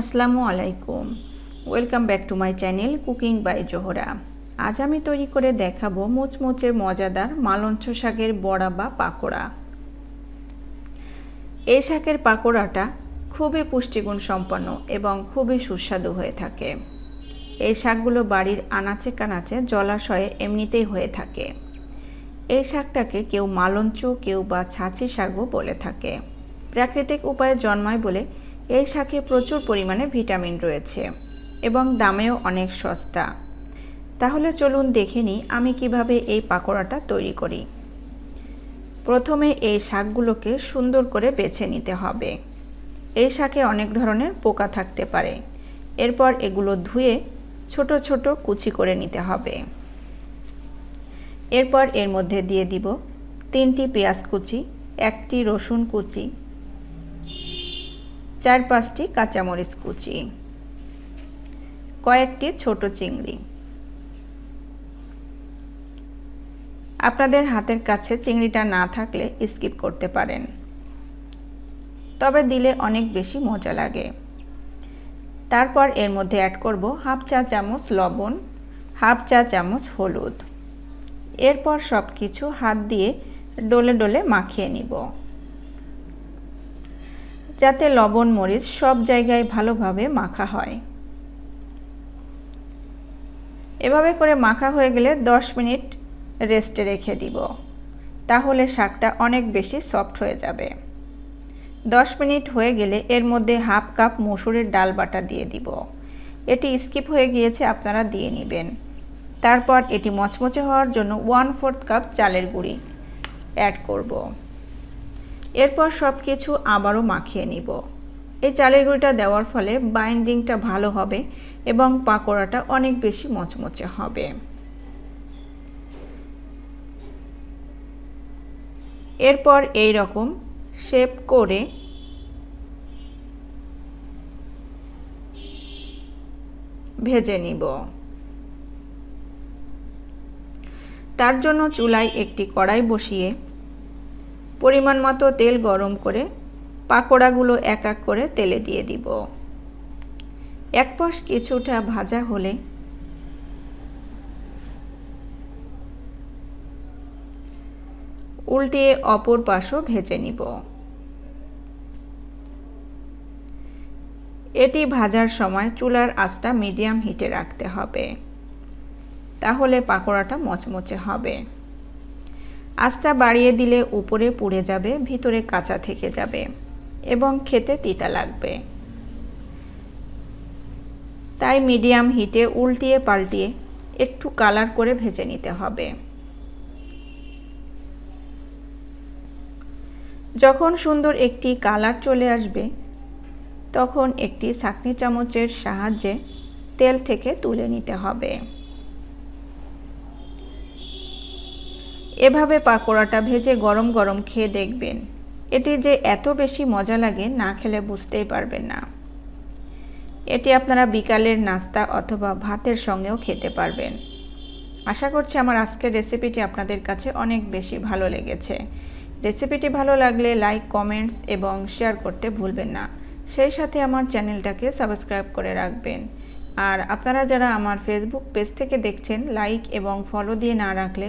আসসালামু আলাইকুম। Welcome back to my channel cooking by Zohra আজ আমি তৈরি করে দেখাবো মুচমুচে মজাদার মালঞ্চ শাকের বড়া বা পাকোড়া। এই শাকের পাকোড়াটা খুবই পুষ্টিগুণ সম্পন্ন এবং খুবই সুস্বাদু হয়ে থাকে। এই শাকগুলো বাড়ির আনাচে কানাচে জলাশয়ে এমনিতেই হয়ে থাকে। এই শাকটাকে কেউ মালঞ্চ, কেউ বা ছাঁচি শাকও বলে থাকে। প্রাকৃতিক উপায়ে জন্মায় বলে এই শাকে প্রচুর পরিমাণে ভিটামিন রয়েছে এবং দামেও অনেক সস্তা। তাহলে চলুন দেখে নিই আমি কীভাবে এই পাকোড়াটা তৈরি করি। প্রথমে এই শাকগুলোকে সুন্দর করে বেছে নিতে হবে। এই শাকে অনেক ধরনের পোকা থাকতে পারে। এরপর এগুলো ধুয়ে ছোট ছোট কুচি করে নিতে হবে। এরপর এর মধ্যে দিয়ে দিব তিনটি পেঁয়াজ কুচি, একটি রসুন কুচি চার পাঁচটি কাঁচামরিচ কুচি, কয়েকটি ছোট চিংড়ি। আপনাদের হাতের কাছে চিংড়িটা না থাকলে স্কিপ করতে পারেন। তবে দিলে অনেক বেশি মজা লাগে। তারপর এর মধ্যে অ্যাড করব হাফ চা চামচ লবণ, হাফ চা চামচ হলুদ। এরপর সব কিছু হাত দিয়ে ডলে ডলে মাখিয়ে নিব। যাতে লবণ, মরিচ সব জায়গায় ভালোভাবে মাখা হয়। এভাবে করে মাখা হয়ে গেলে 10 মিনিট রেস্টে রেখে দিব। তাহলে শাকটা অনেক বেশি সফট হয়ে যাবে। 10 মিনিট হয়ে গেলে এর মধ্যে হাফ কাপ মসুরের ডাল বাটা দিয়ে দিব। এটি স্কিপ হয়ে গিয়েছে, আপনারা দিয়ে নেবেন। তারপর এটি মচমচে হওয়ার জন্য ওয়ান ফোর্থ কাপ চালের গুঁড়ি অ্যাড করব। এরপর সব কিছু আবারও মাখিয়ে নিব। এই চালের গুঁড়িটা দেওয়ার ফলে বাইন্ডিংটা ভালো হবে এবং পাকোড়াটা অনেক বেশি মচমচে হবে। এরপর এই রকম শেপ করে ভেজে নিব। তার জন্য চুলায় একটি কড়াই বসিয়ে পরিমাণ মতো তেল গরম করে পাকোড়াগুলো এক এক করে তেলে দিয়ে দিব। এক পাশ কিছুটা ভাজা হলে উল্টিয়ে অপর পাশও ভেজে নিব। এটি ভাজার সময় চুলার আঁচটা মিডিয়াম হিটে রাখতে হবে। তাহলে পাকোড়াটা মচমচে হবে। আঁচটা বাড়িয়ে দিলে উপরে পুড়ে যাবে, ভিতরে কাঁচা থেকে যাবে এবং খেতে তিতা লাগবে। তাই মিডিয়াম হিটে উল্টিয়ে পাল্টিয়ে একটু কালার করে ভেজে নিতে হবে। যখন সুন্দর একটি কালার চলে আসবে, তখন একটি ছাকনি চামচের সাহায্যে তেল থেকে তুলে নিতে হবে। এভাবে পাকোড়াটা ভেজে গরম গরম খেয়ে দেখবেন। এটি যে এত বেশি মজা লাগে না খেলে বুঝতেই পারবেন না। এটি আপনারা বিকালের নাস্তা অথবা ভাতের সঙ্গেও খেতে পারবেন। আশা করছি আমার আজকের রেসিপিটি আপনাদের কাছে অনেক বেশি ভালো লেগেছে। রেসিপিটি ভালো লাগলে লাইক, কমেন্টস এবং শেয়ার করতে ভুলবেন না। সেই সাথে আমার চ্যানেলটাকে সাবস্ক্রাইব করে রাখবেন। আর আপনারা যারা আমার ফেসবুক পেজ থেকে দেখছেন, লাইক এবং ফলো দিয়ে না রাখলে